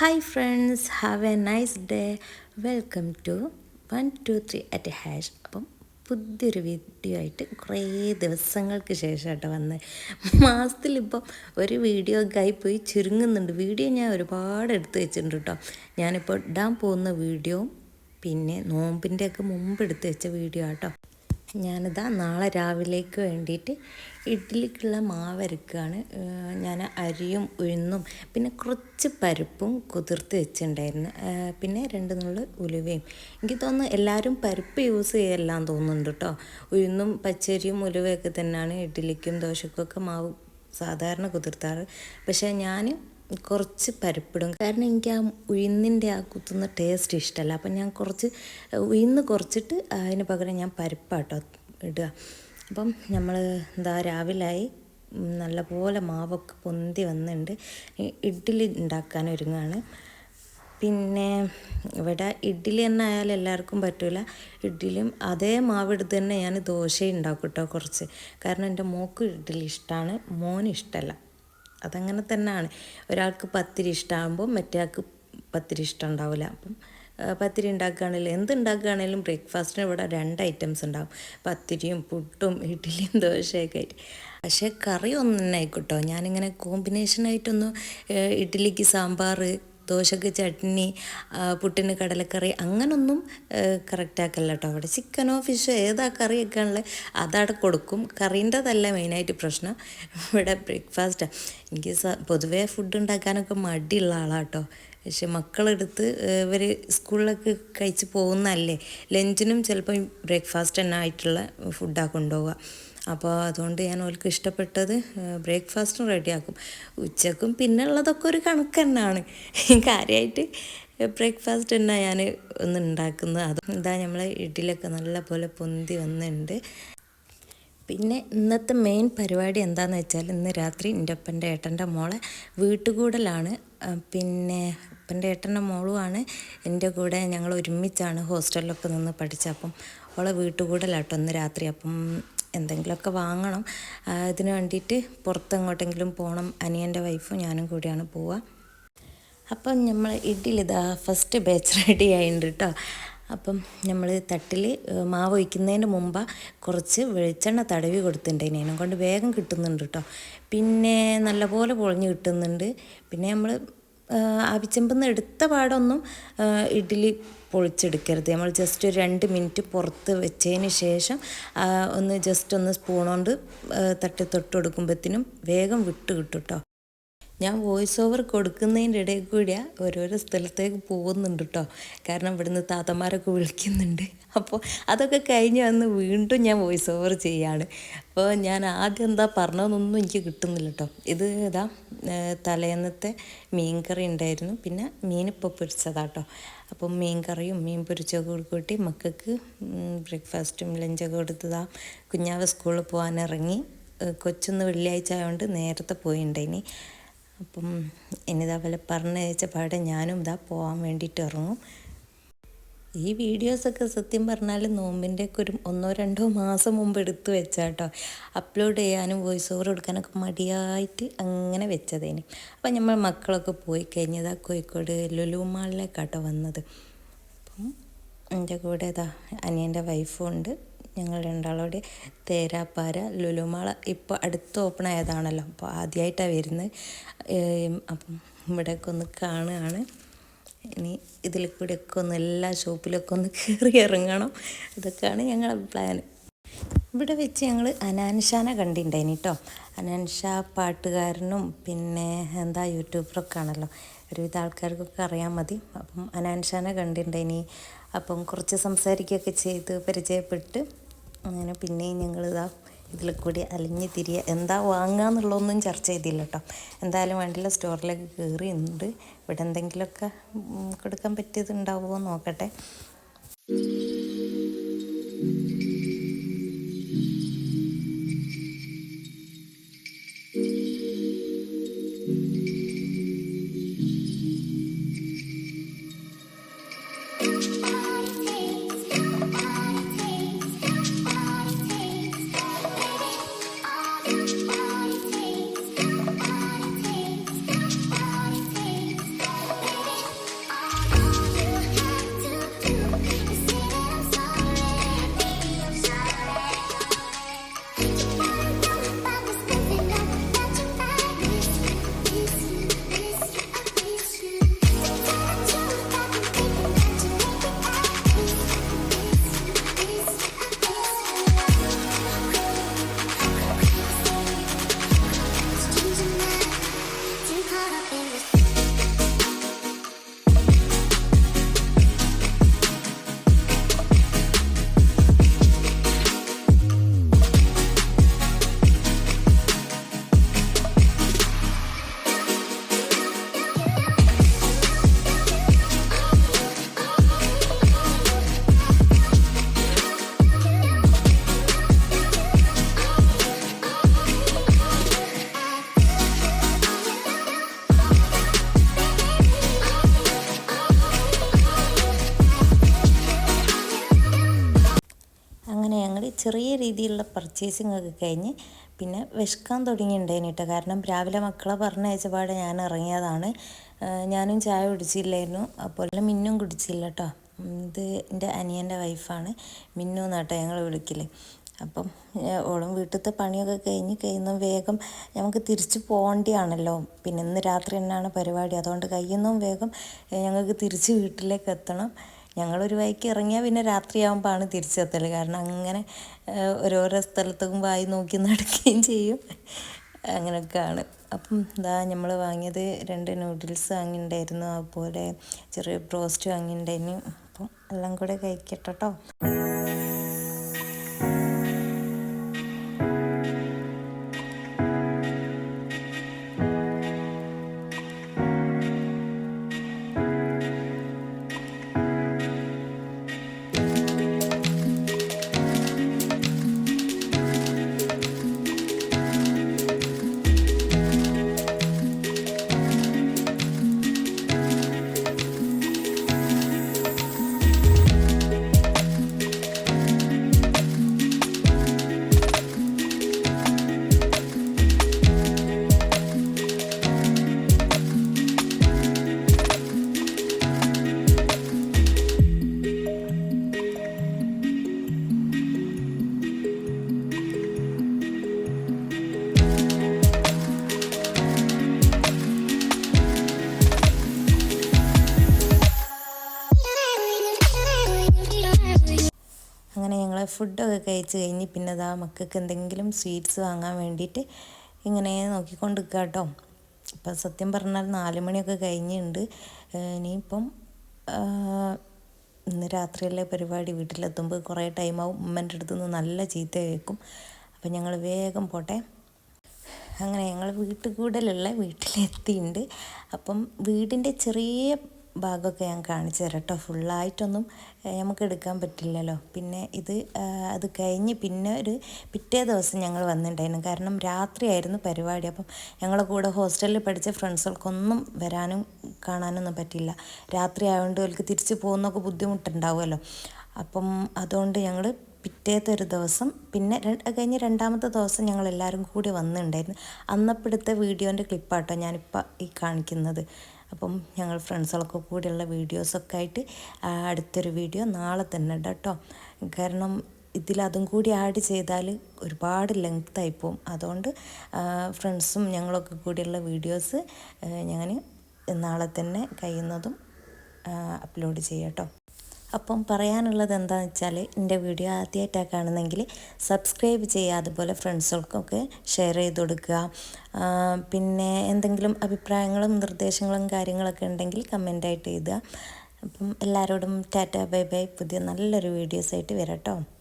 Hi friends have a nice day welcome to one two three at hash appam പുതിയൊരു video ആയിട്ട് കുറേ ദിവസങ്ങൾക്ക് ശേഷം കേട്ടോ വന്നത് മാസത്തിലിപ്പം ഒരു വീഡിയോ ഒക്കെ പോയി ചുരുങ്ങുന്നുണ്ട്. വീഡിയോ ഞാൻ ഒരുപാട് എടുത്ത് വെച്ചിട്ടുണ്ട് കേട്ടോ ഞാനിപ്പോൾ ഇടാൻ പോകുന്ന വീഡിയോ പിന്നെ നോമ്പിന്റെയൊക്കെ മുമ്പ് എടുത്ത് വെച്ച വീഡിയോ ആട്ടോ. ഞാനിതാ നാളെ രാവിലേക്ക് വേണ്ടിയിട്ട് ഇഡ്ഡലിക്കുള്ള മാവരക്കുകയാണ് ഞാൻ അരിയും ഉഴുന്നും പിന്നെ കുറച്ച് പരിപ്പും കുതിർത്ത് വെച്ചിട്ടുണ്ടായിരുന്നു പിന്നെ രണ്ട് നുള്ളു ഉലുവയും. എനിക്ക് തോന്നുന്നു എല്ലാവരും പരിപ്പ് യൂസ് ചെയ്യലാന്ന് തോന്നുന്നുണ്ട് കേട്ടോ ഉഴുന്നും പച്ചരിയും ഉലുവയൊക്കെ തന്നെയാണ് ഇഡ്ഡലിക്കും ദോശക്കും ഒക്കെ മാവ് സാധാരണ കുതിർത്താറ്. പക്ഷേ ഞാൻ കുറച്ച് പരിപ്പിടും. കാരണം എനിക്ക് ആ ഉഴുന്നിന്റെ ആ കുത്തുന്ന ടേസ്റ്റ് ഇഷ്ടമല്ല അപ്പം ഞാൻ കുറച്ച് ഉഴുന്ന് കുറച്ചിട്ട് അതിന് പകരം ഞാൻ പരിപ്പാട്ടോ ഇടുക. അപ്പം നമ്മൾ എന്താ രാവിലായി നല്ലപോലെ മാവൊക്കെ പൊന്തി വന്നിട്ടുണ്ട് ഇഡ്ഡലി ഉണ്ടാക്കാൻ ഒരുങ്ങാണ്. പിന്നെ ഇവിടെ ഇഡ്ഡലി തന്നെ ആയാലും എല്ലാവർക്കും പറ്റില്ല ഇഡ്ഡലിയും അതേ മാവെടുത്ത് തന്നെ ഞാൻ ദോശ ഉണ്ടാക്കും കേട്ടോ കുറച്ച്. കാരണം എന്റെ മോക്ക് ഇഡ്ഡലി ഇഷ്ടമാണ് മോന് ഇഷ്ടമല്ല അതങ്ങനെ തന്നെയാണ് ഒരാൾക്ക് പത്തിരി ഇഷ്ടമാകുമ്പോൾ മറ്റേയാൾക്ക് പത്തിരി ഇഷ്ടം ഉണ്ടാവില്ല അപ്പം പത്തിരി ഉണ്ടാക്കുകയാണെങ്കിലും എന്ത് ഉണ്ടാക്കുകയാണെങ്കിലും ബ്രേക്ക്ഫാസ്റ്റിന് ഇവിടെ രണ്ട് ഐറ്റംസ് ഉണ്ടാകും പത്തിരിയും പുട്ടും ഇഡ്ഡലിയും ദോശയൊക്കെ ആയിട്ട്. പക്ഷേ കറി ഒന്നും തന്നെ ആയിക്കോട്ടോ. ഞാനിങ്ങനെ കോമ്പിനേഷനായിട്ടൊന്ന് ഇഡ്ഡലിക്ക് സാമ്പാർ ദോശക്ക് ചട്നി പുട്ടിന് കടലക്കറി അങ്ങനൊന്നും കറക്റ്റാക്കല്ല കേട്ടോ അവിടെ ചിക്കനോ ഫിഷോ ഏതാ കറിയൊക്കെ ഉള്ളത് അതവിടെ കൊടുക്കും. കറീന്റെതല്ല മെയിനായിട്ട് പ്രശ്നം. ഇവിടെ ബ്രേക്ക്ഫാസ്റ്റാണ് എനിക്ക് പൊതുവേ ഫുഡ് ഉണ്ടാക്കാനൊക്കെ മടിയുള്ള ആളാണ് കേട്ടോ പക്ഷെ മക്കളെടുത്ത് ഇവർ സ്കൂളിലൊക്കെ കഴിച്ച് പോകുന്നതല്ലേ. ലഞ്ചിനും ചിലപ്പോൾ ബ്രേക്ക്ഫാസ്റ്റ് തന്നെ ആയിട്ടുള്ള ഫുഡാണ് കൊണ്ടുപോവുക. അപ്പോൾ അതുകൊണ്ട് ഞാൻ ഓൾക്ക് ഇഷ്ടപ്പെട്ടത് ബ്രേക്ക്ഫാസ്റ്റും റെഡിയാക്കും. ഉച്ചക്കും പിന്നെ ഉള്ളതൊക്കെ ഒരു കണക്ക് തന്നെയാണ് കാര്യമായിട്ട് ബ്രേക്ക്ഫാസ്റ്റ് തന്നെ ഞാൻ ഒന്ന് ഉണ്ടാക്കുന്നത്. അത് ഇതാ നമ്മൾ ഇഡ്ഡലിയൊക്കെ നല്ല പോലെ പൊന്തി വന്നിട്ടുണ്ട് പിന്നെ ഇന്നത്തെ മെയിൻ പരിപാടി എന്താണെന്ന് വെച്ചാൽ ഇന്ന് രാത്രി എന്റെ ഒപ്പന്റെ ഏട്ടന്റെ മോളെ വീട്ടുകൂടലാണ്. പിന്നെ അപ്പന്റെ ഏട്ടന്റെ മോളുമാണ്. എന്റെ കൂടെ ഞങ്ങൾ ഒരുമിച്ചാണ് ഹോസ്റ്റലിലൊക്കെ നിന്ന് പഠിച്ചത് അപ്പം അവളെ വീട്ടുകൂടലാട്ടോ ഇന്ന് രാത്രി. അപ്പം എന്തെങ്കിലുമൊക്കെ വാങ്ങണം. ഇതിന് വേണ്ടിയിട്ട് പുറത്തെങ്ങോട്ടെങ്കിലും പോകണം അനിയന്റെ വൈഫും ഞാനും കൂടിയാണ് പോവുക. അപ്പം നമ്മൾ ഇഡ്ഡലി ഇതാ ഫസ്റ്റ് ബാച്ച് റെഡി ആയിട്ടുണ്ട് കേട്ടോ അപ്പം നമ്മൾ തട്ടിൽ മാവ് ഒഴിക്കുന്നതിന് മുമ്പ് കുറച്ച് വെളിച്ചെണ്ണ തടവി കൊടുത്തിട്ടുണ്ട്. അതിനെ കൊണ്ട് വേഗം കിട്ടുന്നുണ്ട് കേട്ടോ പിന്നെ നല്ലപോലെ പൊളിഞ്ഞ് കിട്ടുന്നുണ്ട്. പിന്നെ നമ്മൾ ആവിച്ചെമ്പെന്ന് എടുത്ത പാടൊന്നും ഇഡ്ഡലി പൊളിച്ചെടുക്കരുത്. നമ്മൾ ജസ്റ്റ് ഒരു രണ്ട് മിനിറ്റ് പുറത്ത് വെച്ചതിന് ശേഷം ഒന്ന് ജസ്റ്റ് ഒന്ന് സ്പൂൺ കൊണ്ട് തട്ടി തൊട്ട് കൊടുക്കുമ്പോഴത്തേനും വേഗം വിട്ട് കിട്ടും കേട്ടോ ഞാൻ വോയിസ് ഓവർ കൊടുക്കുന്നതിന്റെ ഇടയിൽ കൂടിയാണ് ഓരോരോ സ്ഥലത്തേക്ക് പോകുന്നുണ്ട് കേട്ടോ കാരണം ഇവിടുന്ന് താത്തമാരൊക്കെ വിളിക്കുന്നുണ്ട്. അപ്പോൾ അതൊക്കെ കഴിഞ്ഞ് വന്ന് വീണ്ടും ഞാൻ വോയിസ് ഓവർ ചെയ്യാണ്. അപ്പോൾ ഞാൻ ആദ്യം എന്താ പറഞ്ഞതെന്നൊന്നും എനിക്ക് കിട്ടുന്നില്ല കേട്ടോ ഇത് ഇതാ തലേന്നത്തെ മീൻ കറി ഉണ്ടായിരുന്നു. പിന്നെ മീനിപ്പൊ പൊരിച്ചതാട്ടോ അപ്പം മീൻ കറിയും മീൻ പൊരിച്ചൊക്കെ കൂട്ടി മക്കൾക്ക് ബ്രേക്ക്ഫാസ്റ്റും ലഞ്ചൊക്കെ കൊടുത്തതാ. കുഞ്ഞാവ് സ്കൂളിൽ പോകാൻ ഇറങ്ങി കൊച്ചൊന്ന് വെള്ളിയാഴ്ച ആയതുകൊണ്ട് നേരത്തെ പോയിണ്ടേനി അപ്പം ഇനിതാ പോലെ പറഞ്ഞയച്ച പാടെ ഞാനും ഇതാ പോകാൻ വേണ്ടിയിട്ട് ഇറങ്ങും. ഈ വീഡിയോസൊക്കെ സത്യം പറഞ്ഞാൽ നോമ്പിന്റെയൊക്കെ ഒരു ഒന്നോ രണ്ടോ മാസം മുമ്പ് എടുത്തു വെച്ചാട്ടോ. അപ്ലോഡ് ചെയ്യാനും വോയിസ് ഓവർ കൊടുക്കാനൊക്കെ മടിയായിട്ട് അങ്ങനെ വെച്ചതേന്. അപ്പം നമ്മൾ മക്കളൊക്കെ പോയി കഴിഞ്ഞതാ കോഴിക്കോട് ലുലു മാളിലേക്കാട്ടോ വന്നത്. അപ്പം എന്റെ കൂടെ ഇതാ അനിയന്റെ വൈഫും ഉണ്ട്. ഞങ്ങൾ രണ്ടാളോട് തേരാപ്പാര ലുലുമാള ഇപ്പോൾ അടുത്ത് ഓപ്പൺ ആയതാണല്ലോ. അപ്പോൾ ആദ്യമായിട്ടാണ് വരുന്നത്. അപ്പം ഇവിടെയൊക്കെ ഒന്ന് കാണുകയാണ്. ഇനി ഇതിൽ കൂടെയൊക്കെ ഒന്ന് എല്ലാ ഷോപ്പിലൊക്കെ ഒന്ന് കയറി ഇറങ്ങണം. ഇതൊക്കെയാണ് ഞങ്ങളുടെ പ്ലാൻ ഇവിടെ വെച്ച് ഞങ്ങൾ അനാൻഷാനെ കണ്ടിട്ടുണ്ടായിനി കേട്ടോ അനാൻഷ പാട്ടുകാരനും പിന്നെ എന്താ യൂട്യൂബറൊക്കെ ആണല്ലോ. ഒരുവിധ ആൾക്കാർക്കൊക്കെ അറിയാൻ മതി. അപ്പം അനാൻഷാനെ കണ്ടിട്ടുണ്ടായിനി. അപ്പം കുറച്ച് സംസാരിക്കുകയൊക്കെ ചെയ്ത് പരിചയപ്പെട്ട് അങ്ങനെ പിന്നെയും ഞങ്ങളിതാ ഇതിൽ കൂടി അലിഞ്ഞ് തിരിയുക എന്താ വാങ്ങുക എന്നുള്ളതൊന്നും ചർച്ച ചെയ്തില്ല കേട്ടോ എന്തായാലും വേണ്ടില്ല സ്റ്റോറിലേക്ക് കയറിയുണ്ട് ഇവിടെ എന്തെങ്കിലുമൊക്കെ കൊടുക്കാൻ പറ്റിയത് ഉണ്ടാവുമോ നോക്കട്ടെ. ചെറിയ രീതിയിലുള്ള പർച്ചേസിംഗ് ഒക്കെ കഴിഞ്ഞ് പിന്നെ വിശക്കാൻ തുടങ്ങിയിട്ടുണ്ടായിന് കേട്ടോ കാരണം രാവിലെ മക്കളെ പറഞ്ഞയച്ചപാടെ ഞാൻ ഇറങ്ങിയതാണ്. ഞാനും ചായ കുടിച്ചില്ലായിരുന്നു. അപ്പോൾ മിന്നും കുടിച്ചില്ല കേട്ടോ ഇത് എന്റെ അനിയന്റെ വൈഫാണ്. മിന്നു എന്നാട്ടോ ഞങ്ങൾ വിളിക്കില്ലേ അപ്പം ഓളും വീട്ടിലത്തെ പണിയൊക്കെ കഴിഞ്ഞ് കഴിയുന്ന വേഗം നമുക്ക് തിരിച്ചു പോകേണ്ടിയാണല്ലോ. പിന്നെ ഇന്ന് രാത്രി തന്നെയാണ് പരിപാടി. അതുകൊണ്ട് കഴിയുന്നതും വേഗം ഞങ്ങൾക്ക് തിരിച്ച് വീട്ടിലേക്ക് എത്തണം. ഞങ്ങളൊരു വഴിക്ക് ഇറങ്ങിയാൽ പിന്നെ രാത്രിയാകുമ്പോഴാണ് തിരിച്ചെത്തൽ കാരണം അങ്ങനെ ഓരോരോ സ്ഥലത്തേക്കും വായി നോക്കി നടക്കുകയും ചെയ്യും. അങ്ങനെയൊക്കെയാണ്. അപ്പം ഇതാ നമ്മൾ വാങ്ങിയത് രണ്ട് നൂഡിൽസ് വാങ്ങിയിട്ടുണ്ടായിരുന്നു അതുപോലെ ചെറിയ ബ്രോസ്റ്റ് വാങ്ങിയിട്ടുണ്ടായിരുന്നു അപ്പം എല്ലാം കൂടെ കഴിക്കട്ടോ ഫുഡൊക്കെ കഴിച്ച് കഴിഞ്ഞ് പിന്നെ അതാ മക്കൾക്ക് എന്തെങ്കിലും സ്വീറ്റ്സ് വാങ്ങാൻ വേണ്ടിയിട്ട് ഇങ്ങനെ നോക്കിക്കൊണ്ട് നിൽക്കുക കേട്ടോ ഇപ്പം സത്യം പറഞ്ഞാൽ നാല് മണിയൊക്കെ കഴിഞ്ഞിട്ടുണ്ട് ഇനിയിപ്പം ഇന്ന് രാത്രിയല്ലേ പരിപാടി. വീട്ടിലെത്തുമ്പോൾ കുറേ ടൈമാവും. ഉമ്മന്റെ അടുത്ത് നിന്ന് നല്ല ചീത്ത കേൾക്കും. അപ്പം ഞങ്ങൾ വേഗം പോട്ടെ. അങ്ങനെ ഞങ്ങൾ വീട്ടുകൂടലുള്ള വീട്ടിലെത്തിയിട്ടുണ്ട് അപ്പം വീടിന്റെ ചെറിയ ഭാഗമൊക്കെ ഞാൻ കാണിച്ചു തരാം കേട്ടോ. ഫുള്ളായിട്ടൊന്നും നമുക്ക് എടുക്കാൻ പറ്റില്ലല്ലോ. പിന്നെ ഇത് അത് കഴിഞ്ഞ് പിന്നെ ഒരു പിറ്റേ ദിവസം ഞങ്ങൾ വന്നിട്ടുണ്ടായിരുന്നു. കാരണം രാത്രിയായിരുന്നു പരിപാടി. അപ്പം ഞങ്ങളെ കൂടെ ഹോസ്റ്റലിൽ പഠിച്ച ഫ്രണ്ട്സുകൾക്കൊന്നും വരാനും കാണാനൊന്നും പറ്റില്ല. രാത്രി ആയതുകൊണ്ട് അവർക്ക് തിരിച്ച് പോകുന്നൊക്കെ ബുദ്ധിമുട്ടുണ്ടാവുമല്ലോ. അപ്പം അതുകൊണ്ട് ഞങ്ങൾ പിറ്റേത്തെ ഒരു ദിവസം പിന്നെ കഴിഞ്ഞ് രണ്ടാമത്തെ ദിവസം ഞങ്ങൾ എല്ലാവരും കൂടി വന്നിട്ടുണ്ടായിരുന്നു. അന്നപ്പെടുത്ത വീഡിയോന്റെ ക്ലിപ്പാട്ടോ ഞാനിപ്പോൾ ഈ കാണിക്കുന്നത്. അപ്പം ഞങ്ങൾ ഫ്രണ്ട്സുകളൊക്കെ കൂടെയുള്ള വീഡിയോസൊക്കെ ആയിട്ട് അടുത്തൊരു വീഡിയോ നാളെ തന്നെ കേട്ടോ. കാരണം ഇതിലതും കൂടി ആഡ് ചെയ്താൽ ഒരുപാട് ലെങ്ത് പോകും അതുകൊണ്ട് ഫ്രണ്ട്സും ഞങ്ങളൊക്കെ കൂടിയുള്ള വീഡിയോസ് ഞാൻ നാളെ തന്നെ കഴിയുന്നതും അപ്ലോഡ് ചെയ്യാം കേട്ടോ. അപ്പം പറയാനുള്ളത് എന്താണെന്ന് വെച്ചാൽ എന്റെ വീഡിയോ ആദ്യമായിട്ടാണ് കാണുന്നെങ്കിൽ സബ്സ്ക്രൈബ് ചെയ്യുക അതുപോലെ ഫ്രണ്ട്സുകൾക്കൊക്കെ ഷെയർ ചെയ്ത് കൊടുക്കുക. പിന്നെ എന്തെങ്കിലും അഭിപ്രായങ്ങളും നിർദ്ദേശങ്ങളും കാര്യങ്ങളൊക്കെ ഉണ്ടെങ്കിൽ കമന്റായിട്ട് എഴുതുക. അപ്പം എല്ലാവരോടും ടാറ്റ ബൈ ബൈ. പുതിയ നല്ലൊരു വീഡിയോസായിട്ട് വരാം